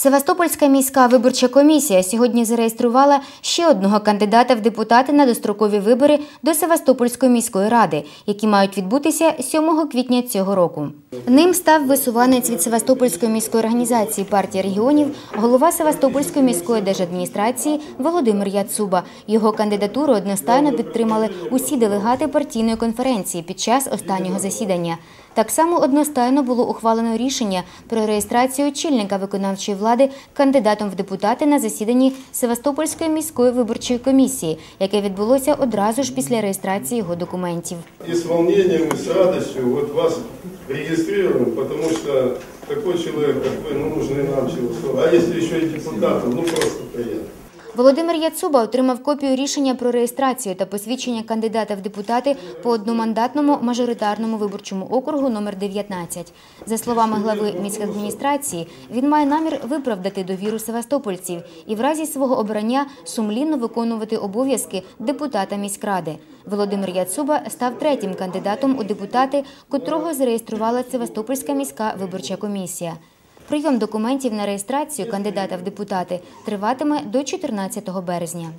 Севастопольська міська виборча комісія сьогодні зареєструвала ще одного кандидата в депутати на дострокові вибори до Севастопольської міської ради, які мають відбутися 7 квітня цього року. Ним став висуванець від Севастопольської міської організації партії регіонів, голова Севастопольської міської держадміністрації Володимир Яцуба. Його кандидатуру одностайно підтримали усі делегати партійної конференції під час останнього засідання. Так само одностайно було ухвалено рішення про реєстрацію очільника виконавчої влади кандидатом в депутати на засіданні Севастопольської міської виборчої комісії, яке відбулося одразу ж після реєстрації його документів. И с волнением, и с радостью вот вас регистрируем, потому что такой человек, как вы, ну, нужный нам человек. А если еще и депутаты, ну просто приятно. Володимир Яцуба отримав копію рішення про реєстрацію та посвідчення кандидата в депутати по одномандатному мажоритарному виборчому округу номер 19. За словами глави міськадміністрації, він має намір виправдати довіру севастопольців і в разі свого обрання сумлінно виконувати обов'язки депутата міськради. Володимир Яцуба став третім кандидатом у депутати, котрого зареєструвала Севастопольська міська виборча комісія. Прийом документів на реєстрацію кандидата в депутати триватиме до 14 березня.